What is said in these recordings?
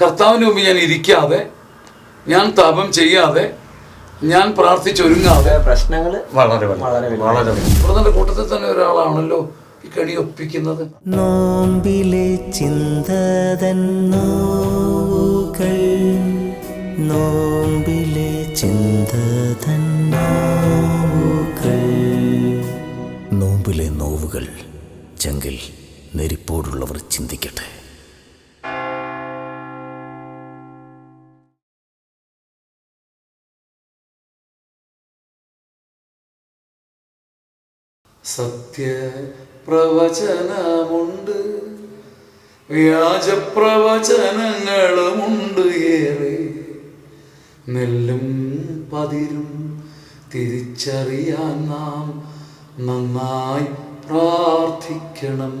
കർത്താവിന് മുമ്പ് ഞാൻ ഇരിക്കാതെ ഞാൻ താപം ചെയ്യാതെ ഞാൻ പ്രാർത്ഥിച്ചൊരുങ്ങാതെ പ്രശ്നങ്ങൾ വളരെ വളരെ വളരെ. ബ്രദറിന്റെ കൂട്ടത്തിൽ തന്നെ ഒരാളാണല്ലോ ഈ കടി ഒപ്പിക്കുന്നത്. നോമ്പിലെ ചിന്തതൻ നോവുകൾ നോമ്പിലെ ചിന്തതൻ നോവുകൾ നോമ്പിലെ നോവുകൾ ചെങ്കിൽ നെരിപ്പോടുള്ളവർ ചിന്തിക്കട്ടെ. സത്യപ്രവചനമുണ്ട്. വ്യാജപ്രവചനങ്ങളുമുണ്ട് ഏറെ. നെല്ലും പതിരും തിരിച്ചറിയാൻ നാം നന്നായി പ്രാർത്ഥിക്കണം.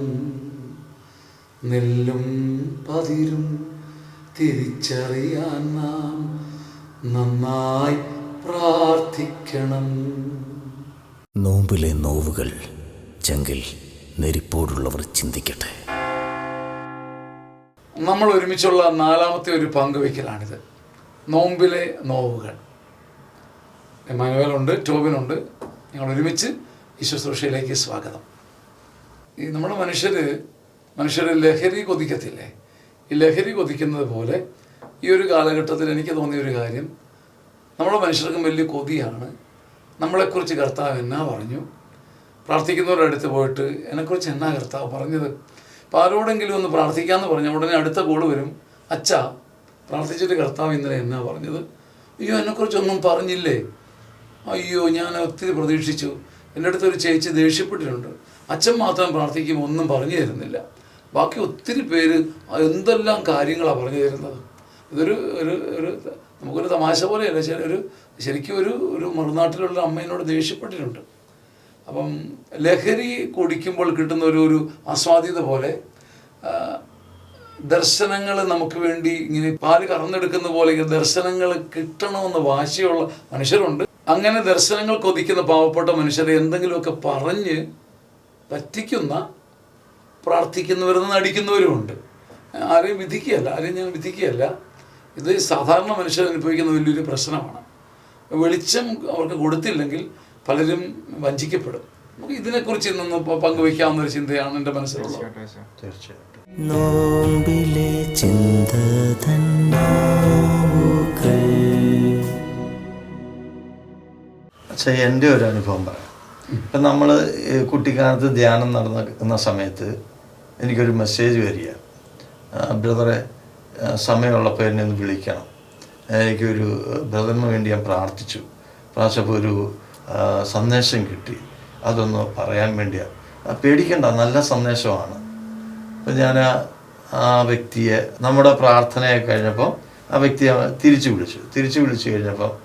നെല്ലും പതിരും തിരിച്ചറിയാൻ നാം നന്നായി പ്രാർത്ഥിക്കണം. നോമ്പിലെ നോവുകൾ ചെങ്കിൽ നെരിപ്പോടുള്ളവർ ചിന്തിക്കട്ടെ. നമ്മൾ ഒരുമിച്ചുള്ള നാലാമത്തെ ഒരു പങ്കുവയ്ക്കലാണിത്. നോമ്പിലെ നോവുകൾ. മനുവലുണ്ട് ടോബിനുണ്ട് ഞങ്ങൾ ഒരുമിച്ച് ഈ ശുശ്രൂഷയിലേക്ക് സ്വാഗതം. ഈ നമ്മുടെ മനുഷ്യർ മനുഷ്യർ ലഹരി കൊതിക്കത്തില്ലേ? ഈ ലഹരി കൊതിക്കുന്നത് പോലെ ഈ ഒരു കാലഘട്ടത്തിൽ എനിക്ക് തോന്നിയ ഒരു കാര്യം നമ്മുടെ മനുഷ്യർക്കും വലിയ കൊതിയാണ് നമ്മളെക്കുറിച്ച് കർത്താവ് എന്നാ പറഞ്ഞു? പ്രാർത്ഥിക്കുന്നവരുടെ അടുത്ത് പോയിട്ട് എന്നെക്കുറിച്ച് എന്നാ കർത്താവ് പറഞ്ഞത്? അപ്പോൾ ആരോടെങ്കിലും ഒന്ന് പ്രാർത്ഥിക്കാമെന്ന് പറഞ്ഞ ഉടനെ അടുത്ത കോൾ വരും. അച്ഛാ പ്രാർത്ഥിച്ചിട്ട് കർത്താവ് ഇന്നലെ എന്നാ പറഞ്ഞത്? അയ്യോ എന്നെക്കുറിച്ചൊന്നും പറഞ്ഞില്ലേ? അയ്യോ ഞാൻ ഒത്തിരി പ്രതീക്ഷിച്ചു. എന്റെ അടുത്ത് ഒരു ചേച്ചി ദേഷ്യപ്പെട്ടിട്ടുണ്ട്. അച്ഛൻ മാത്രം പ്രാർത്ഥിക്കുമ്പോൾ ഒന്നും പറഞ്ഞു തരുന്നില്ല. ബാക്കി ഒത്തിരി പേര് എന്തെല്ലാം കാര്യങ്ങളാണ് പറഞ്ഞു തരുന്നത്? ഇതൊരു ഒരു ഒരു നമുക്കൊരു തമാശ പോലെയല്ല. ചില ഒരു ശരിക്കും ഒരു ഒരു മറുനാട്ടിലുള്ള അമ്മേനോട് ദേഷ്യപ്പെട്ടിട്ടുണ്ട്. അപ്പം ലഹരി കുടിക്കുമ്പോൾ കിട്ടുന്ന ഒരു ഒരു ആസ്വാദ്യത പോലെ ദർശനങ്ങൾ നമുക്ക് വേണ്ടി ഇങ്ങനെ പാൽ കറന്നെടുക്കുന്ന പോലെ ഇങ്ങനെ ദർശനങ്ങൾ കിട്ടണമെന്ന് വാശിയുള്ള മനുഷ്യരുണ്ട്. അങ്ങനെ ദർശനങ്ങൾ കൊതിക്കുന്ന പാവപ്പെട്ട മനുഷ്യരെ എന്തെങ്കിലുമൊക്കെ പറഞ്ഞ് പറ്റിക്കുന്ന പ്രാർത്ഥിക്കുന്നവരെന്ന് നടിക്കുന്നവരുമുണ്ട്. ആരെയും വിധിക്കുകയല്ല ആരെയും ഞാൻ വിധിക്കുകയല്ല. ഇത് സാധാരണ മനുഷ്യർ അനുഭവിക്കുന്ന വലിയൊരു പ്രശ്നമാണ്. വെളിച്ചം അവർക്ക് കൊടുത്തില്ലെങ്കിൽ പലരും വഞ്ചിക്കപ്പെടും. നമുക്ക് ഇതിനെക്കുറിച്ച് ഇന്നൊന്ന് പങ്കുവയ്ക്കാവുന്ന ഒരു ചിന്തയാണ് എന്റെ മനസ്സിലുള്ളത്. തീർച്ചയായിട്ടും നോമ്പിലെ പക്ഷേ എന്റെ ഒരു അനുഭവം പറയാം. ഇപ്പം നമ്മൾ കുട്ടിക്കാലത്ത് ധ്യാനം നടന്ന സമയത്ത് എനിക്കൊരു മെസ്സേജ് വരിക ബ്രദറെ സമയമുള്ളപ്പോൾ എന്നെ ഒന്ന് വിളിക്കണം. എനിക്കൊരു ബ്രദറിന് വേണ്ടി ഞാൻ പ്രാർത്ഥിച്ചു. പ്രാർത്ഥിച്ചപ്പോൾ ഒരു സന്ദേശം കിട്ടി. അതൊന്ന് പറയാൻ വേണ്ടിയാണ് പേടിക്കണ്ട നല്ല സന്ദേശമാണ്. അപ്പം ഞാൻ ആ- വ്യക്തിയെ നമ്മുടെ പ്രാർത്ഥനയൊക്കെ കഴിഞ്ഞപ്പോൾ ആ വ്യക്തിയെ തിരിച്ചു വിളിച്ചു. തിരിച്ചു വിളിച്ചു കഴിഞ്ഞപ്പോൾ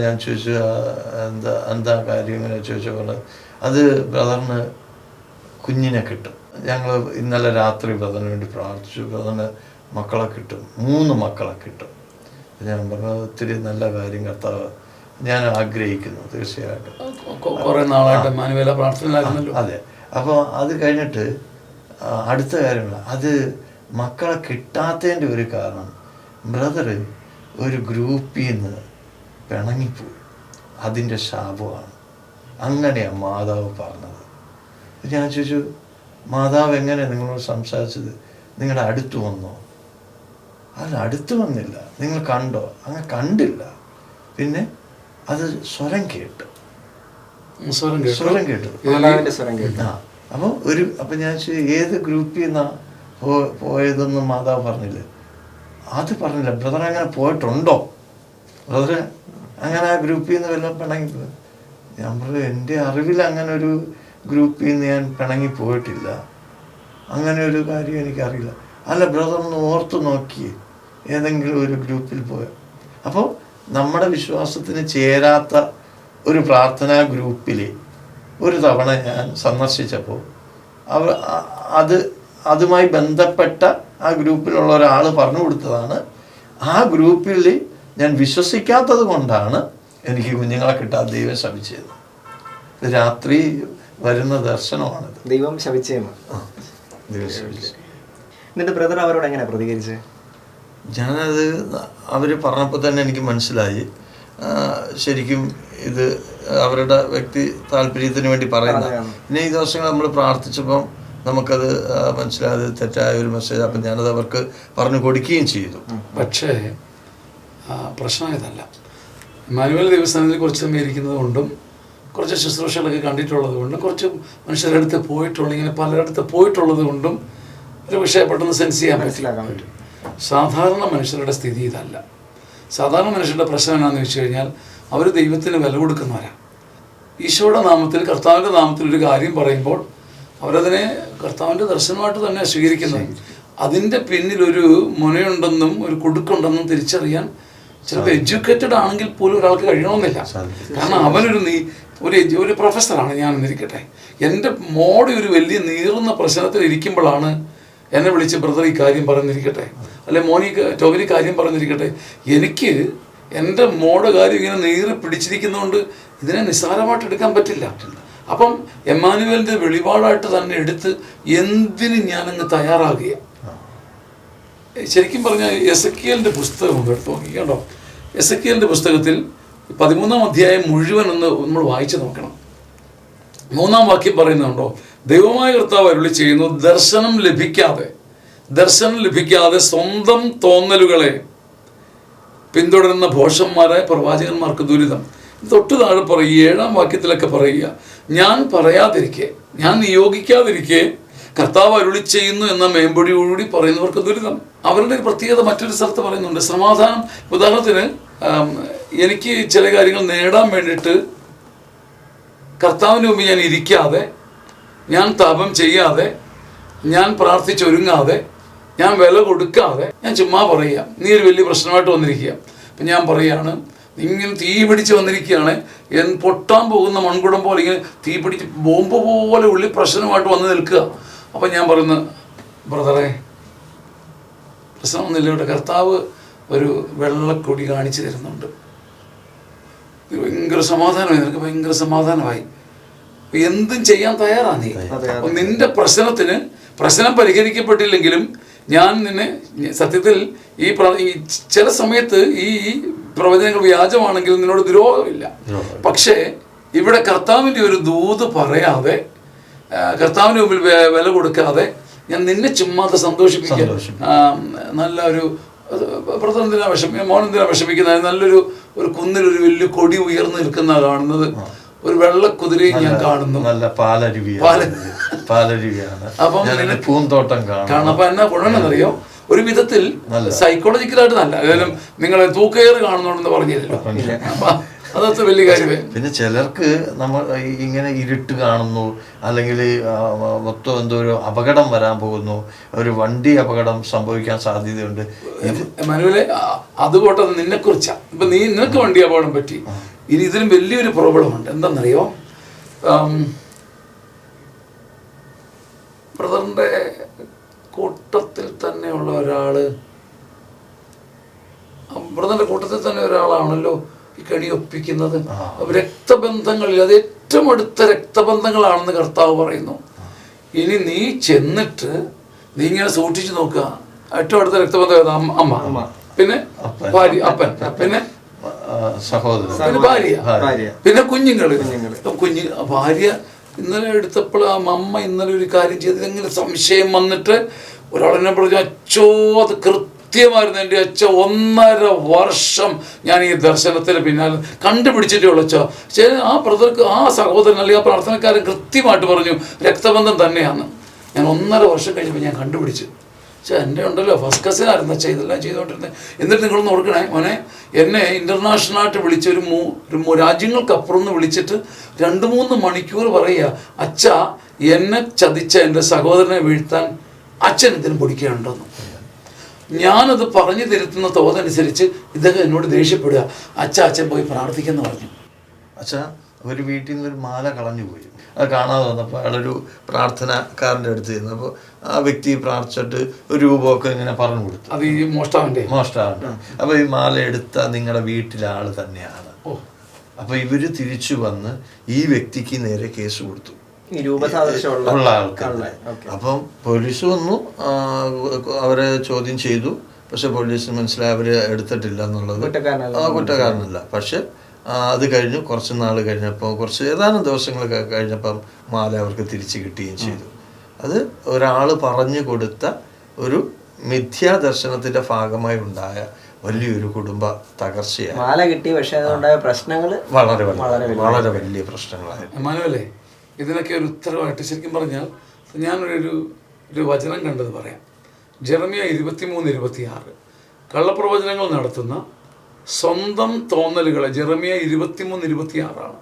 ഞാൻ ചോദിച്ചു "ആ, എന്താ എന്താ കാര്യം ഇങ്ങനെ ചോദിച്ചപ്പോൾ അത് ബ്രദറിന് കുഞ്ഞിനെ കിട്ടും. ഞങ്ങൾ ഇന്നലെ രാത്രി ബ്രദറിന് വേണ്ടി പ്രാർത്ഥിച്ചു. ബ്രദറിന് മക്കളെ കിട്ടും. മൂന്ന് മക്കളെ കിട്ടും. ഞാൻ പറഞ്ഞു ഒത്തിരി നല്ല കാര്യം കർത്താവ്. ഞാൻ ആഗ്രഹിക്കുന്നു തീർച്ചയായിട്ടും. അതെ. അപ്പോൾ അത് കഴിഞ്ഞിട്ട് അടുത്ത കാര്യങ്ങൾ. അത് മക്കളെ കിട്ടാത്തതിന്റെ ഒരു കാരണം ബ്രദർ ഒരു ഗ്രൂപ്പിൽ നിന്ന് പിണങ്ങിപ്പോയി. അതിന്റെ ശാപമാണ്. അങ്ങനെയാണ് മാതാവ് പറഞ്ഞത്. ഞാൻ ചോദിച്ചു മാതാവ് എങ്ങനെയാണ് നിങ്ങളോട് സംസാരിച്ചത്? നിങ്ങളുടെ അടുത്ത് വന്നോ? അല്ല അടുത്ത് വന്നില്ല. നിങ്ങൾ കണ്ടോ? അങ്ങനെ കണ്ടില്ല. പിന്നെ അത് സ്വരം കേട്ട്. സ്വരം കേട്ടു. ആ അപ്പോൾ ഒരു അപ്പം ഞാൻ ഏത് ഗ്രൂപ്പിൽ നിന്നാ പോയതെന്ന് മാതാവ് പറഞ്ഞില്ല? അത് പറഞ്ഞില്ല. ബ്രദർ അങ്ങനെ പോയിട്ടുണ്ടോ? ബ്രദർ അങ്ങനെ ആ ഗ്രൂപ്പിൽ നിന്ന് വല്ലതും പിണങ്ങി ഞാൻ പറഞ്ഞു എന്റെ അറിവിൽ അങ്ങനെ ഒരു ഗ്രൂപ്പിൽ നിന്ന് ഞാൻ പിണങ്ങി പോയിട്ടില്ല. അങ്ങനെ ഒരു കാര്യം എനിക്കറിയില്ല. അല്ല ബ്രദർ ഒന്ന് ഓർത്ത് നോക്കിയേ. ഏതെങ്കിലും ഒരു ഗ്രൂപ്പിൽ പോയോ. അപ്പോൾ നമ്മുടെ വിശ്വാസത്തിന് ചേരാത്ത ഒരു പ്രാർത്ഥനാ ഗ്രൂപ്പിൽ ഒരു തവണ ഞാൻ സന്ദർശിച്ചപ്പോൾ അവ അത് അതുമായി ബന്ധപ്പെട്ട ആ ഗ്രൂപ്പിലുള്ള ഒരാൾ പറഞ്ഞു കൊടുത്തതാണ്. ആ ഗ്രൂപ്പിൽ ഞാൻ വിശ്വസിക്കാത്തത് കൊണ്ടാണ് എനിക്ക് കുഞ്ഞുങ്ങളെ കിട്ടാൻ ദൈവം ശപിച്ചത്. രാത്രി വരുന്ന ദർശനമാണിത്. ദൈവം ശപിച്ചേന്ന് എന്നിട്ട് ബ്രദർ അവരോട് എങ്ങനെ പ്രതികരിച്ചത് ഞാനത് അവർ പറഞ്ഞപ്പോൾ തന്നെ എനിക്ക് മനസ്സിലായി. ശരിക്കും ഇത് അവരുടെ വ്യക്തി താല്പര്യത്തിന് വേണ്ടി പറയുന്ന ഇനി ഈ ദിവസങ്ങൾ നമ്മൾ പ്രാർത്ഥിച്ചപ്പം നമുക്കത് മനസ്സിലായത് തെറ്റായ ഒരു മെസ്സേജ് അപ്പം ഞാനത് അവർക്ക് പറഞ്ഞു കൊടുക്കുകയും ചെയ്തു. പക്ഷേ പ്രശ്നം ഇതല്ല. മാനുവൽ ദേവസ്ഥാനത്തിൽ കുറച്ച് സമയം ഇരിക്കുന്നത് കൊണ്ടും കുറച്ച് ശുശ്രൂഷകളൊക്കെ കണ്ടിട്ടുള്ളത് കൊണ്ടും കുറച്ച് മനുഷ്യരുടെ അടുത്ത് പോയിട്ടുള്ള ഇങ്ങനെ പലരിടത്ത് പോയിട്ടുള്ളത് കൊണ്ടും ഒരു വിഷയം പെട്ടെന്ന് സെൻസ് ചെയ്യാൻ പറ്റും. സാധാരണ മനുഷ്യരുടെ സ്ഥിതി ഇതല്ല. സാധാരണ മനുഷ്യരുടെ പ്രശ്നം എന്നാന്ന് വെച്ച് കഴിഞ്ഞാൽ അവർ ദൈവത്തിന് വില കൊടുക്കുന്നവരാണ് ഈശോയുടെ നാമത്തിൽ കർത്താവിന്റെ നാമത്തിൽ ഒരു കാര്യം പറയുമ്പോൾ അവരതിനെ കർത്താവിന്റെ ദർശനമായിട്ട് തന്നെ സ്വീകരിക്കുന്നു. അതിന്റെ പിന്നിലൊരു മുനയുണ്ടെന്നും ഒരു കുടുക്കുണ്ടെന്നും തിരിച്ചറിയാൻ ചിലപ്പോൾ എഡ്യൂക്കേറ്റഡ് ആണെങ്കിൽ പോലും ഒരാൾക്ക് കഴിയണമെന്നില്ല. കാരണം അവനൊരു നീ ഒരു ഒരു പ്രൊഫസറാണ് ഞാൻ എന്നിരിക്കട്ടെ. എന്റെ മോടെ ഒരു വലിയ നീറുന്ന പ്രശ്നത്തിൽ ഇരിക്കുമ്പോഴാണ് എന്നെ വിളിച്ച് ബ്രദർ ഈ കാര്യം പറഞ്ഞിരിക്കട്ടെ. അല്ലെ മോനി ടോവിനി കാര്യം പറഞ്ഞിരിക്കട്ടെ. എനിക്ക് എന്റെ മോടെ കാര്യം ഇങ്ങനെ നീറി പിടിച്ചിരിക്കുന്നതുകൊണ്ട് ഇതിനെ നിസ്സാരമായിട്ട് എടുക്കാൻ പറ്റില്ല. അപ്പം എമ്മാനുവലിന്റെ വെളിപാടായിട്ട് തന്നെ എടുത്ത് എന്തിന് ഞാനങ്ങ് തയ്യാറാകുക? ശരിക്കും പറഞ്ഞാൽ എസക്കിയലിന്റെ പുസ്തകമുണ്ട് എടുത്ത് നോക്കിക്കണ്ടോ? എസക്കിയലിന്റെ പുസ്തകത്തിൽ പതിമൂന്നാം അധ്യായം മുഴുവൻ ഒന്ന് നമ്മൾ വായിച്ചു നോക്കണം. മൂന്നാം വാക്യം പറയുന്നുണ്ടോ? ദൈവമായ കർത്താവ് അരുളി ചെയ്യുന്നു ദർശനം ലഭിക്കാതെ ദർശനം ലഭിക്കാതെ സ്വന്തം തോന്നലുകളെ പിന്തുടരുന്ന ഭോഷന്മാരായ പ്രവാചകന്മാർക്ക് ദുരിതം. തൊട്ട് താഴെ പറയുക ഏഴാം വാക്യത്തിലൊക്കെ പറയുക ഞാൻ പറയാതിരിക്കെ ഞാൻ നിയോഗിക്കാതിരിക്കെ കർത്താവ് അരുളി ചെയ്യുന്നു എന്ന മേമ്പൊടിയോടുകൂടി പറയുന്നവർക്ക് ദുരിതം. അവരുടെ ഒരു പ്രത്യേകത മറ്റൊരു സ്ഥലത്ത് പറയുന്നുണ്ട്. സമാധാനം ഉദാഹരണത്തിന് എനിക്ക് ചില കാര്യങ്ങൾ നേടാൻ വേണ്ടിയിട്ട് കർത്താവിന് മുമ്പ് ഞാൻ ഇരിക്കാതെ ഞാൻ തപം ചെയ്യാതെ ഞാൻ പ്രാർത്ഥിച്ചൊരുങ്ങാതെ ഞാൻ വില കൊടുക്കാതെ ഞാൻ ചുമ്മാ പറയുക. നീ ഒരു വലിയ പ്രശ്നമായിട്ട് വന്നിരിക്കുക. അപ്പം ഞാൻ പറയുകയാണ് ഇങ്ങനെ തീ പിടിച്ച് വന്നിരിക്കുകയാണ്. എൻ പൊട്ടാൻ പോകുന്ന മൺകുടം പോലെ ഇങ്ങനെ തീ പിടിച്ച് ബോംബ് പോലെ ഉള്ളി പ്രശ്നമായിട്ട് വന്ന് നിൽക്കുക. അപ്പം ഞാൻ പറയുന്നു ബ്രദറെ പ്രശ്നമൊന്നുമില്ല ഇവിടെ. കർത്താവ് ഒരു വെള്ളക്കൊടി കാണിച്ചു തരുന്നുണ്ട്. ഭയങ്കര സമാധാനമായി. നിനക്ക് ഭയങ്കര സമാധാനമായി. എന്തും ചെയ്യാൻ തയ്യാറാണ് നീ. നിന്റെ പ്രശ്നത്തിന് പ്രശ്നം പരിഹരിക്കപ്പെട്ടില്ലെങ്കിലും ഞാൻ നിന്നെ സത്യത്തിൽ ഈ ചില സമയത്ത് ഈ പ്രവചനങ്ങൾ വ്യാജമാണെങ്കിൽ നിന്നോട് ദ്രോഹമില്ല. പക്ഷേ ഇവിടെ കർത്താവിന്റെ ഒരു ദൂത് പറയാതെ കർത്താവിന്റെ മുമ്പിൽ വില കൊടുക്കാതെ ഞാൻ നിന്നെ ചുമ്മാതെ സന്തോഷിപ്പിക്കാൻ നല്ല ഒരു എന്തിനാ വിഷമി വിഷമിക്കുന്ന വിഷമിക്കുന്നത്? നല്ലൊരു ഒരു കുന്നിൽ ഒരു വലിയ കൊടി ഉയർന്നു നിൽക്കുന്ന കാണുന്നത് ഒരു വെള്ളക്കുതിരയും ഞാൻ കാണുന്നു. നല്ല പാലരുവിയാണ്. പാല- പാലരുവിയാണ്. അപ്പം പൂന്തോട്ടം കാണാം. അപ്പൊ എന്നാ ഗുണമെന്നറിയോ ഒരു വിധത്തിൽ സൈക്കോളജിക്കലായിട്ട് നല്ല. ഏതായാലും നിങ്ങളെ തൂക്കയേറ് കാണുന്നുണ്ടെന്ന് പറഞ്ഞില്ലല്ലോ അതൊക്കെ വലിയ കാര്യമേ. പിന്നെ ചിലർക്ക് നമ്മൾ ഇങ്ങനെ ഇരുട്ട് കാണുന്നു. അല്ലെങ്കിൽ മൊത്തം എന്തോ ഒരു അപകടം വരാൻ പോകുന്നു. ഒരു വണ്ടി അപകടം സംഭവിക്കാൻ സാധ്യതയുണ്ട്. മനുവിലെ അതുകൊണ്ടത് നിന്നെ കുറിച്ചാ ഇപ്പൊ നീ നിനക്ക് വണ്ടി അപകടം പറ്റി. ഇനി ഇതിലും വലിയൊരു പ്രോബ്ലമുണ്ട്. എന്താണെന്നറിയോ ആം, കൂട്ടത്തിൽ തന്നെയുള്ള ഒരാൾ ബ്രദറിന്റെ കൂട്ടത്തിൽ തന്നെ ഒരാളാണല്ലോ ഈ കണി ഒപ്പിക്കുന്നത്. രക്തബന്ധങ്ങളിൽ അത് ഏറ്റവും അടുത്ത രക്തബന്ധങ്ങളാണെന്ന് കർത്താവ് പറയുന്നു. ഇനി നീ ചെന്നിട്ട് നീ ഇങ്ങനെ സൂക്ഷിച്ചു നോക്കുക. ഏറ്റവും അടുത്ത രക്തബന്ധം അമ്മ. അമ്മ. പിന്നെ ഭാര്യ അപ്പൻ. പിന്നെ സഹോദരൻ. പിന്നെ ഭാര്യ. പിന്നെ കുഞ്ഞുങ്ങൾ. കുഞ്ഞു ഭാര്യ ഇന്നലെ എടുത്തപ്പോൾ ആ അമ്മ ഇന്നലെ ഒരു കാര്യം ചെയ്തത് ഇങ്ങനെ സംശയം വന്നിട്ട് ഒരാളെന്നെ പറഞ്ഞു അച്ചോ അത് കൃത്യമായിരുന്നു. എന്റെ അച്ഛ ഒന്നര വർഷം ഞാൻ ഈ ദർശനത്തിന് പിന്നാലെ കണ്ടുപിടിച്ചിട്ടേ ഉള്ളൂ അച്ഛ. ശരി ആ ബ്രദർക്ക് ആ സഹോദരൻ അല്ലെങ്കിൽ ആ പ്രാർത്ഥനക്കാരൻ കൃത്യമായിട്ട് പറഞ്ഞു രക്തബന്ധം തന്നെയാണ്. ഞാൻ ഒന്നര വർഷം കഴിഞ്ഞപ്പോൾ ഞാൻ കണ്ടുപിടിച്ചു. പക്ഷേ എന്റെ ഉണ്ടല്ലോ ഫസ്റ്റ് കസിനായിരുന്നു അച്ഛാ ഇതെല്ലാം ചെയ്തുകൊണ്ടിരുന്നത് എന്നിട്ട് നിങ്ങളൊന്ന് ഓർക്കണേ മോനെ എന്നെ ഇന്റർനാഷണലായിട്ട് വിളിച്ച ഒരു മൂ ഒരു മൂ- രാജ്യങ്ങൾക്കപ്പുറം നിന്ന് വിളിച്ചിട്ട് രണ്ട് മൂന്ന് മണിക്കൂർ പറയുക അച്ഛ എന്നെ ചതിച്ച എന്റെ സഹോദരനെ വീഴ്ത്താൻ അച്ഛൻ ഇതിന് പൊടിക്കുകയുണ്ടെന്ന്. ഞാനത് പറഞ്ഞു തിരുത്തുന്ന തോതനുസരിച്ച് ഇദ്ദേഹം എന്നോട് ദേഷ്യപ്പെടുക. അച്ഛ അച്ഛൻ പോയി പ്രാർത്ഥിക്കുന്നു പറഞ്ഞു. അച്ഛാ ഒരു വീട്ടിൽ നിന്ന് ഒരു മാല കളഞ്ഞു പോയി. അത് കാണാതെ വന്നപ്പോൾ അയാളൊരു പ്രാർത്ഥനക്കാരന്റെ അടുത്ത് ചെന്നു അപ്പോൾ ആ വ്യക്തി പ്രാർത്ഥിച്ചിട്ട് ഒരു രൂപമൊക്കെ ഇങ്ങനെ പറഞ്ഞു കൊടുത്തു. അത് ഈ മോഷ്ടാവിന്റെ? മോഷ്ടാവിന്റെ. അപ്പോൾ ഈ മാല എടുത്ത നിങ്ങളുടെ വീട്ടിലെ ആൾ തന്നെയാണ്. അപ്പോൾ ഇവർ തിരിച്ചു വന്ന് ഈ വ്യക്തിക്ക് നേരെ കേസ് കൊടുത്തു. ഉള്ള ആൾക്കാർ അപ്പം പോലീസ് വന്നു അവരെ ചോദ്യം ചെയ്തു. പക്ഷെ പോലീസിന് മനസ്സിലായി അവർ എടുത്തിട്ടില്ല എന്നുള്ളത്. കുറ്റക്കാരനല്ല. പക്ഷെ അത് കഴിഞ്ഞു. കുറച്ച് നാൾ കഴിഞ്ഞപ്പോൾ കുറച്ച് ഏതാനും ദിവസങ്ങളൊക്കെ കഴിഞ്ഞപ്പം മാല അവർക്ക് തിരിച്ചു കിട്ടുകയും ചെയ്തു. അത് ഒരാൾ പറഞ്ഞു കൊടുത്ത ഒരു മിഥ്യാദർശനത്തിന്റെ ഭാഗമായി ഉണ്ടായ വലിയൊരു കുടുംബ തകർച്ചയാണ് മാല കിട്ടി പക്ഷേ അതുകൊണ്ടായ പ്രശ്നങ്ങൾ വളരെ വളരെ വലിയ. പ്രശ്നങ്ങളായിരുന്നു എമാനുവലേ ഇതിനൊക്കെ ഒരു ഉത്തരവായിട്ട് ശരിക്കും പറഞ്ഞാൽ ഞാനൊരു ഒരു വചനം കണ്ടത് പറയാം. ജെറമിയ ഇരുപത്തിമൂന്ന് ഇരുപത്തിയാറ്. കള്ളപ്രവചനങ്ങൾ നടത്തുന്ന സ്വന്തം തോന്നലുകളെ ജെറമിയ ഇരുപത്തിമൂന്ന് ഇരുപത്തിയാറാണ്.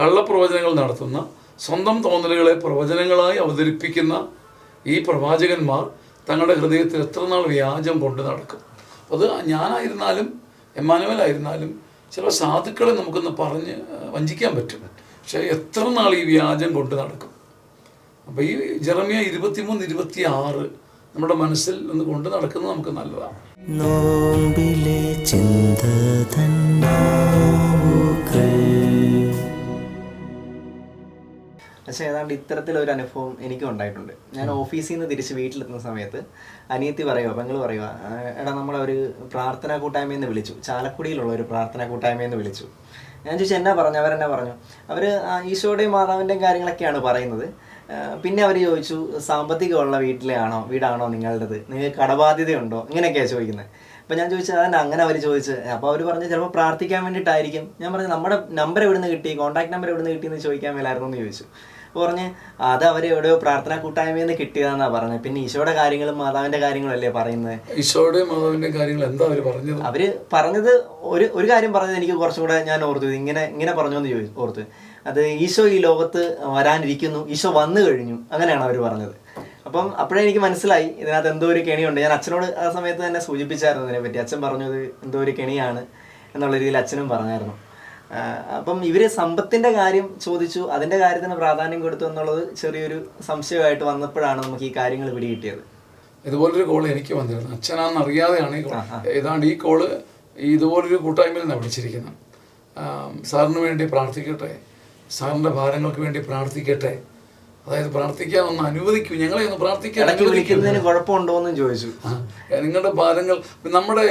കള്ളപ്രവചനങ്ങൾ നടത്തുന്ന സ്വന്തം തോന്നലുകളെ പ്രവചനങ്ങളായി അവതരിപ്പിക്കുന്ന ഈ പ്രവാചകന്മാർ തങ്ങളുടെ ഹൃദയത്തിൽ എത്ര നാൾ വ്യാജം കൊണ്ട് നടക്കും. അത് ഞാനായിരുന്നാലും എമ്മാനുവലായിരുന്നാലും ചില സാധുക്കളെ നമുക്കൊന്ന് പറഞ്ഞ് വഞ്ചിക്കാൻ പറ്റും. പക്ഷേ എത്ര നാൾ ഈ വ്യാജം കൊണ്ട് നടക്കും? അപ്പോൾ ഈ ജെറമിയ ഇരുപത്തിമൂന്ന് ഇരുപത്തി ആറ് നമ്മുടെ മനസ്സിൽ നിന്ന് കൊണ്ട് നടക്കുന്നത് നമുക്ക് നല്ലതാണ്. നോമ്പിലെ ചിന്ത പക്ഷെ ഏതാണ്ട് ഇത്തരത്തിലൊരു അനുഭവം എനിക്കും ഉണ്ടായിട്ടുണ്ട്. ഞാൻ ഓഫീസിൽ നിന്ന് തിരിച്ച് വീട്ടിലെത്തുന്ന സമയത്ത് അനിയത്തി പറയുക പെങ്ങൾ പറയുക "ആ, എടാ നമ്മളെ ഒരു പ്രാർത്ഥനാ കൂട്ടായ്മയെന്ന് വിളിച്ചു. ചാലക്കുടിയിലുള്ള ഒരു പ്രാർത്ഥനാ കൂട്ടായ്മയെന്ന് വിളിച്ചു. ഞാൻ ചോദിച്ചു എന്നാ പറഞ്ഞു? അവരെന്നാ പറഞ്ഞു? അവർ ഈശോയുടെയും മാതാവിന്റെയും കാര്യങ്ങളൊക്കെയാണ് പറയുന്നത്. പിന്നെ അവർ ചോദിച്ചു സാമ്പത്തികമുള്ള വീട്ടിലാണോ? വീടാണോ നിങ്ങളുടേത്? നിങ്ങൾക്ക് കടബാധ്യതയുണ്ടോ? ഇങ്ങനെയൊക്കെയാണ് ചോദിക്കുന്നത് അപ്പം ഞാൻ ചോദിച്ചത് അതന്നെ അങ്ങനെ അവർ ചോദിച്ചത് അപ്പോൾ അവർ പറഞ്ഞു ചിലപ്പോൾ പ്രാർത്ഥിക്കാൻ വേണ്ടിയിട്ടായിരിക്കും. ഞാൻ പറഞ്ഞു നമ്മുടെ നമ്പർ എവിടെ നിന്ന് കിട്ടി? കോൺടാക്ട് നമ്പർ എവിടെ നിന്ന് കിട്ടിയെന്ന് ചോദിക്കാൻ മേലായിരുന്നു എന്ന് ചോദിച്ചു. അപ്പോൾ പറഞ്ഞ് അത് അവർ എവിടെയോ പ്രാർത്ഥന കൂട്ടായ്മയിൽ നിന്ന് കിട്ടിയതാണെന്നാണ് പറഞ്ഞത്. പിന്നെ ഈശോയുടെ കാര്യങ്ങളും മാതാവിന്റെ കാര്യങ്ങളും അല്ലേ പറയുന്നത്? ഈശോയുടെ മാതാവിന്റെ കാര്യങ്ങൾ എന്താ അവർ പറഞ്ഞത്? അവർ പറഞ്ഞത് ഒരു ഒരു കാര്യം പറഞ്ഞത് എനിക്ക് കുറച്ചും കൂടെ ഞാൻ ഓർത്തു. ഇങ്ങനെ ഇങ്ങനെ പറഞ്ഞു എന്ന് ചോദിച്ചു ഓർത്ത്. അത് ഈശോ ഈ ലോകത്ത് വരാനിരിക്കുന്നു. ഈശോ വന്നു കഴിഞ്ഞു. അങ്ങനെയാണ് അവർ പറഞ്ഞത്. അപ്പം അപ്പോഴേ എനിക്ക് മനസ്സിലായി ഇതിനകത്ത് എന്തോ ഒരു കെണിയുണ്ട്. ഞാൻ അച്ഛനോട് ആ സമയത്ത് തന്നെ സൂചിപ്പിച്ചായിരുന്നു ഇതിനെപ്പറ്റി. അച്ഛൻ പറഞ്ഞത് എന്തോ ഒരു കെണിയാണ് എന്നുള്ള രീതിയിൽ അച്ഛനും പറഞ്ഞായിരുന്നു. അപ്പം ഇവർ സമ്പത്തിന്റെ കാര്യം ചോദിച്ചു. അതിന്റെ കാര്യത്തിന് പ്രാധാന്യം കൊടുത്തു എന്നുള്ളത് ചെറിയൊരു സംശയമായിട്ട് വന്നപ്പോഴാണ് നമുക്ക് ഈ കാര്യങ്ങൾ പിടികിട്ടിയത്. ഇതുപോലൊരു കോൾ എനിക്ക് വന്നിരുന്നു. അച്ഛനാണെന്ന് അറിയാതെയാണ് ഈ കോൾ ഏതാണ്ട് ഈ കോൾ ഇതുപോലൊരു കൂട്ടായ്മയിൽ നിന്നാണ് വിളിച്ചിരിക്കുന്നത്. സാറിന് വേണ്ടി പ്രാർത്ഥിക്കട്ടെ? സാറിന്റെ ഭാരങ്ങൾക്ക് വേണ്ടി പ്രാർത്ഥിക്കട്ടെ? അതായത് പ്രാർത്ഥിക്കാൻ ഒന്ന് അനുവദിക്കൂ. ഞങ്ങളെ ഒന്ന് പ്രാർത്ഥിക്കാൻ വിളിക്കുന്നതിന് കുഴപ്പമുണ്ടോ എന്നും ചോദിച്ചു. നിങ്ങളുടെ ഭാരങ്ങൾ നമ്മുടെ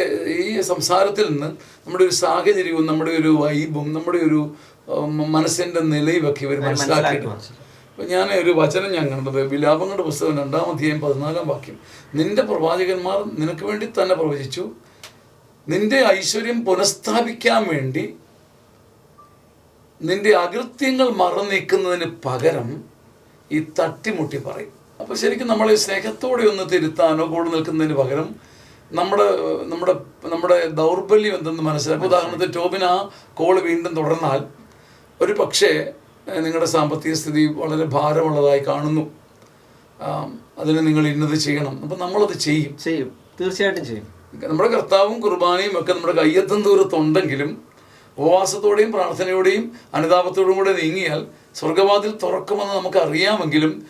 ഈ സംസാരത്തിൽ നിന്ന് നമ്മുടെ ഒരു സാഹചര്യവും നമ്മുടെ ഒരു വൈബും നമ്മുടെ ഒരു മനസ്സിന്റെ മനസ്സിന്റെ നിലയും ഒക്കെ ഇവർ മനസ്സിലാക്കിയിട്ട് അപ്പം ഞാൻ ഒരു വചനം ഞാൻ കണ്ടത് വിലാപങ്ങളുടെ പുസ്തകം രണ്ടാം അധ്യായം പതിനാലാം വാക്യം. നിന്റെ പ്രവാചകന്മാർ നിനക്ക് വേണ്ടി തന്നെ പ്രവചിച്ചു. നിന്റെ ഐശ്വര്യം പുനഃസ്ഥാപിക്കാൻ വേണ്ടി നിന്റെ അകൃത്യങ്ങൾ മറന്നിക്കുന്നതിന് പകരം ഈ തട്ടിമുട്ടി പറയും. അപ്പോൾ ശരിക്കും നമ്മളെ സ്നേഹത്തോടെ ഒന്ന് തിരുത്താനോ കൂടെ നിൽക്കുന്നതിന് പകരം നമ്മുടെ നമ്മുടെ നമ്മുടെ ദൗർബല്യം എന്തെന്ന് മനസ്സിലാക്കും ഉദാഹരണത്തിന് ടോബിൻ ആ കോൾ വീണ്ടും തുടർന്നാൽ ഒരു പക്ഷേ നിങ്ങളുടെ സാമ്പത്തിക സ്ഥിതി വളരെ ഭാരമുള്ളതായി കാണുന്നു. അതിന് നിങ്ങൾ ഇന്നത് ചെയ്യണം. അപ്പം നമ്മളത് ചെയ്യും. ചെയ്യും. തീർച്ചയായിട്ടും ചെയ്യും. നമ്മുടെ കർത്താവും കുർബാനയും ഒക്കെ നമ്മുടെ കയ്യെത്തും ദൂരത്തുണ്ടെങ്കിലും ഉപവാസത്തോടെയും പ്രാർത്ഥനയോടെയും അനുതാപത്തോടും കൂടെ നീങ്ങിയാൽ സ്വർഗവാതിൽ തുറക്കുമെന്ന് നമുക്ക് അറിയാമെങ്കിലും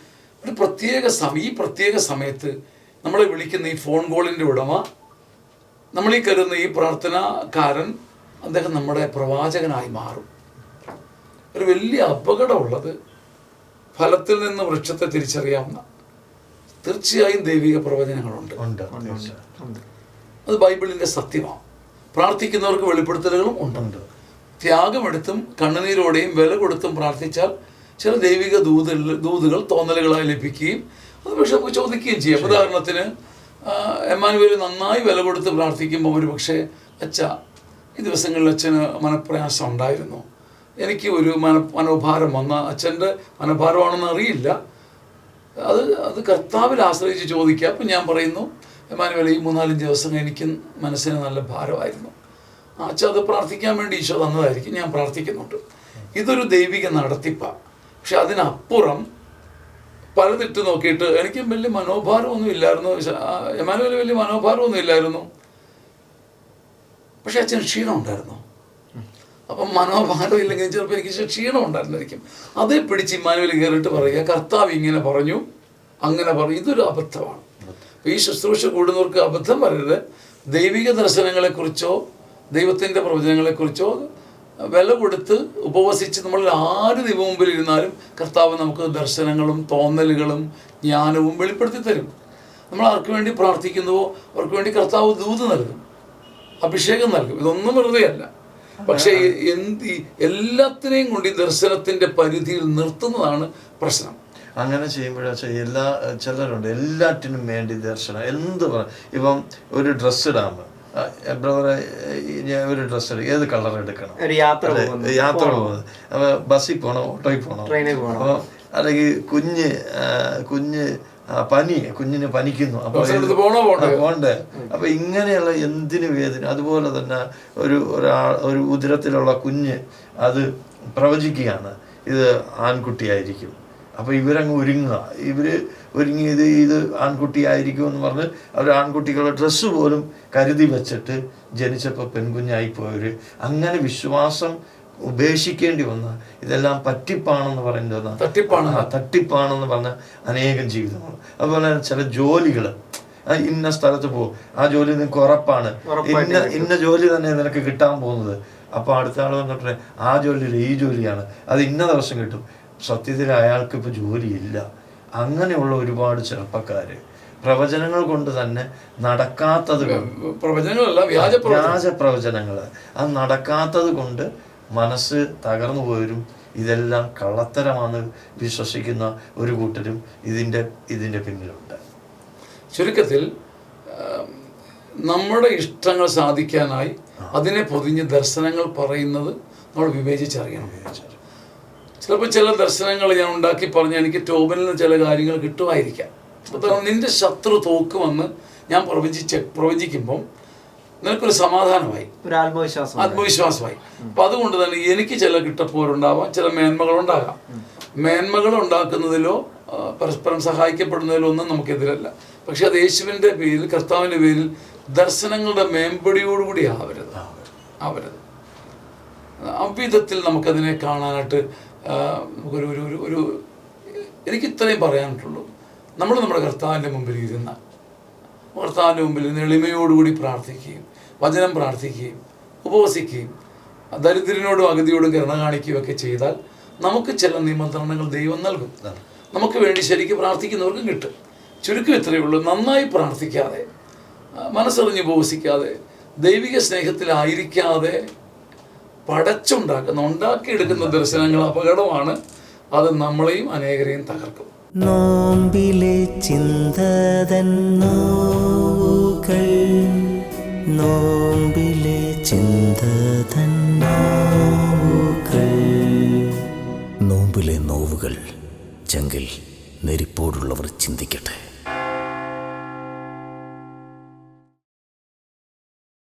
ഒരു പ്രത്യേക സമയം ഈ പ്രത്യേക സമയത്ത് നമ്മളെ വിളിക്കുന്ന ഈ ഫോൺ കോളിന്റെ ഉടമ നമ്മൾ ഈ കരുതുന്ന ഈ പ്രാർത്ഥനാകാരൻ അദ്ദേഹം നമ്മുടെ പ്രവാചകനായി മാറും. ഒരു വലിയ അപകടമുള്ളത് ഫലത്തിൽ നിന്ന് വൃക്ഷത്തെ തിരിച്ചറിയാവുന്ന തീർച്ചയായും ദൈവിക പ്രവചനങ്ങളുണ്ട്. ഉണ്ട്. ഉണ്ട്. അത് ബൈബിളിന്റെ സത്യമാണ്. പ്രാർത്ഥിക്കുന്നവർക്ക് വെളിപ്പെടുത്തലുകളും ഉണ്ട്. ത്യാഗമെടുത്തും കണ്ണുനീരോടെയും വില കൊടുത്തും പ്രാർത്ഥിച്ചാൽ ചില ദൈവിക ദൂതൽ ദൂതുകൾ തോന്നലുകളായി ലഭിക്കുകയും അത് പക്ഷെ നമുക്ക് ചോദിക്കുകയും ചെയ്യാം. ഉദാഹരണത്തിന് എമ്മാനുവേൽ നന്നായി വില കൊടുത്ത് പ്രാർത്ഥിക്കുമ്പോൾ ഒരു പക്ഷേ അച്ഛ ഈ ദിവസങ്ങളിൽ അച്ഛന് മനപ്രയാസം ഉണ്ടായിരുന്നു. എനിക്ക് ഒരു മന മനോഭാരം വന്ന അച്ഛന്റെ മനോഭാരമാണെന്ന് അറിയില്ല. അത് അത് കർത്താവിൽ ആശ്രയിച്ച് ചോദിക്കുക. അപ്പം ഞാൻ പറയുന്നു എമ്മാനുവേൽ ഈ മൂന്നാലഞ്ച് ദിവസം എനിക്ക് മനസ്സിന് നല്ല ഭാരമായിരുന്നു. അച്ഛൻ അത് പ്രാർത്ഥിക്കാൻ വേണ്ടി ഈശോ തന്നതായിരിക്കും ഞാൻ പ്രാർത്ഥിക്കുന്നുണ്ട്. ഇതൊരു ദൈവിക നടത്തിപ്പാണ് പക്ഷെ അതിനപ്പുറം പലതിട്ട് നോക്കിയിട്ട് എനിക്ക് വലിയ മനോഭാരമൊന്നും ഇല്ലായിരുന്നു. എമാനുവൽ വലിയ മനോഭാരമൊന്നും ഇല്ലായിരുന്നു. പക്ഷെ അച്ഛൻ ക്ഷീണം ഉണ്ടായിരുന്നു. അപ്പം മനോഭാരം ഇല്ലെങ്കിൽ ചിലപ്പോൾ എനിക്ക് ക്ഷീണം ഉണ്ടായിരുന്നിരിക്കും അതേ പിടിച്ച് ഇമ്മാനുവൽ കയറിയിട്ട് പറയുക കർത്താവ് ഇങ്ങനെ പറഞ്ഞു അങ്ങനെ പറഞ്ഞു ഇതൊരു അബദ്ധമാണ്. ഈ ശുശ്രൂഷ കൂടുന്നവർക്ക് അബദ്ധം വരരുത്. ദൈവിക ദർശനങ്ങളെക്കുറിച്ചോ ദൈവത്തിന്റെ പ്രവചനങ്ങളെക്കുറിച്ചോ വില കൊടുത്ത് ഉപവസിച്ച് നമ്മൾ ആര് ദൈവം മുമ്പിൽ ഇരുന്നാലും കർത്താവ് നമുക്ക് ദർശനങ്ങളും തോന്നലുകളും ജ്ഞാനവും വെളിപ്പെടുത്തി തരും. നമ്മൾ ആർക്ക് വേണ്ടി പ്രാർത്ഥിക്കുന്നുവോ അവർക്ക് വേണ്ടി കർത്താവ് ദൂത് നൽകും അഭിഷേകം നൽകും. ഇതൊന്നും വെറുതെ അല്ല. പക്ഷേ എന്ത് എല്ലാത്തിനെയും കൊണ്ട് ഈ ദർശനത്തിന്റെ പരിധിയിൽ നിർത്തുന്നതാണ് പ്രശ്നം. അങ്ങനെ ചെയ്യുമ്പോഴാച്ചാൽ എല്ലാ ചിലരുണ്ട് എല്ലാറ്റിനും വേണ്ടി ദർശനം. എന്ത് പറയാം ഇപ്പം ഒരു ഡ്രസ്സ് ഇടാമ ബ്രദറെ ഞാൻ ഒരു ഡ്രസ്സ് എടുക്കും ഏത് കളർ എടുക്കണം? ഒരു യാത്ര പോകുന്നത്. അപ്പൊ ബസ്സിൽ പോകണം ഓട്ടോയിൽ പോകണം ട്രെയിനിൽ പോകണം. അപ്പൊ അല്ലെങ്കിൽ കുഞ്ഞ് കുഞ്ഞ് പനി കുഞ്ഞിന് പനിക്കുന്നു. അപ്പൊ പോണോ പോണ്ടേ? ആ, പോണ്ടേ. അപ്പൊ ഇങ്ങനെയുള്ള എന്തിനു വേദന? അതുപോലെ തന്നെ ഒരു ഒരാൾ ഒരു ഉദരത്തിലുള്ള കുഞ്ഞ് അത് പ്രവചിക്കുകയാണ്. ഇത് ആൺകുട്ടിയായിരിക്കും. അപ്പൊ ഇവരങ്ങ് ഒരുങ്ങുക. ഇവർ ഒരുങ്ങി ഇത് ഇത് ആൺകുട്ടിയായിരിക്കും എന്ന് പറഞ്ഞ് അവർ ആൺകുട്ടികളുടെ ഡ്രസ്സ് പോലും കരുതി വെച്ചിട്ട് ജനിച്ചപ്പോൾ പെൺകുഞ്ഞായി പോയവര് അങ്ങനെ വിശ്വാസം ഉപേക്ഷിക്കേണ്ടി വന്ന ഇതെല്ലാം പറ്റിപ്പാണെന്ന് പറയുന്നത് തട്ടിപ്പാണ്. തട്ടിപ്പാണെന്ന് പറഞ്ഞ അനേകം ജീവിതങ്ങൾ അതുപോലെ തന്നെ ചില ജോലികൾ ഇന്ന സ്ഥലത്ത് പോകും ആ ജോലി നിനക്ക് ഉറപ്പാണ്. ഇന്ന ഇന്ന ജോലി തന്നെ നിനക്ക് കിട്ടാൻ പോകുന്നത്. അപ്പൊ അടുത്ത ആൾ വന്നിട്ട് ആ ജോലി ഈ ജോലിയാണ്. അത് ഇന്ന ദിവസം കിട്ടും. സത്യത്തിൽ അയാൾക്ക് ഇപ്പോൾ ജോലിയില്ല. അങ്ങനെയുള്ള ഒരുപാട് ചെറുപ്പക്കാർ പ്രവചനങ്ങൾ കൊണ്ട് തന്നെ നടക്കാത്തത് പ്രവചനങ്ങളല്ല വ്യാജ വ്യാജ പ്രവചനങ്ങൾ അത് നടക്കാത്തത് കൊണ്ട് മനസ്സ് തകർന്നു പോരും. ഇതെല്ലാം കള്ളത്തരമാണ് വിശ്വസിക്കുന്ന ഒരു കൂട്ടരും ഇതിന്റെ ഇതിന്റെ പിന്നിലുണ്ട്. ചുരുക്കത്തിൽ നമ്മുടെ ഇഷ്ടങ്ങൾ സാധിക്കാനായി അതിനെ പൊതിഞ്ഞ് ദർശനങ്ങൾ പറയുന്നത് നമ്മൾ വിവേചിച്ചറിയണം. ചിലപ്പോൾ ചില ദർശനങ്ങൾ ഞാൻ ഉണ്ടാക്കി പറഞ്ഞ എനിക്ക് ടോബനിൽ നിന്ന് ചില കാര്യങ്ങൾ കിട്ടുമായിരിക്കാം. അപ്പോൾ നിന്റെ ശത്രു തോക്കുമെന്ന് ഞാൻ പ്രവചിച്ച് പ്രവചിക്കുമ്പം നിനക്കൊരു സമാധാനമായി. ഒരു ആത്മവിശ്വാസം ആത്മവിശ്വാസമായി. അപ്പൊ അതുകൊണ്ട് തന്നെ എനിക്ക് ചില കിട്ടപ്പോരുണ്ടാവാം ചില മേന്മകൾ ഉണ്ടാകാം മേന്മകൾ ഉണ്ടാക്കുന്നതിലോ പരസ്പരം സഹായിക്കപ്പെടുന്നതിലോ ഒന്നും നമുക്കെതിരല്ല. പക്ഷെ അത് യേശുവിന്റെ പേരിൽ കർത്താവിന്റെ പേരിൽ ദർശനങ്ങളുടെ മേമ്പടിയോടുകൂടി ആവരുത്. ആവരുത്. അവിധത്തിൽ നമുക്കതിനെ കാണാനായിട്ട് ഒരു ഒരു ഒരു എനിക്ക് ഇത്രയും പറയാനായിട്ടുള്ളൂ നമ്മൾ നമ്മുടെ കർത്താവിന്റെ മുമ്പിൽ ഇരുന്ന കർത്താവിന്റെ മുമ്പിൽ ഇരുന്ന് എളിമയോടുകൂടി പ്രാർത്ഥിക്കുകയും വചനം പ്രാർത്ഥിക്കുകയും ഉപവസിക്കുകയും ദരിദ്രനോടും അഗതിയോടും കരുണ കാണിക്കുകയും ഒക്കെ ചെയ്താൽ നമുക്ക് ചില നിമന്ത്രണങ്ങൾ ദൈവം നൽകും. നമുക്ക് വേണ്ടി ശരിക്ക് പ്രാർത്ഥിക്കുന്നവർക്കും കിട്ടും. ചുരുക്കം ഇത്രയേ ഉള്ളൂ. നന്നായി പ്രാർത്ഥിക്കാതെ മനസ്സറിഞ്ഞ് ഉപവസിക്കാതെ ദൈവിക സ്നേഹത്തിലായിരിക്കാതെ പടച്ചുണ്ടാക്കുന്ന ഉണ്ടാക്കിയെടുക്കുന്ന ദർശനങ്ങൾ അപകടമാണ്. അത് നമ്മളെയും അനേകരെയും തകർക്കും. നോമ്പിലെ ചിന്തതൻ നോവുകൾ നോമ്പിലെ ചിന്തതൻ നോവുകൾ നോമ്പിലെ നോവുകൾ ചെങ്കിൽ നെരിപ്പോടുള്ളവർ ചിന്തിക്കട്ടെ.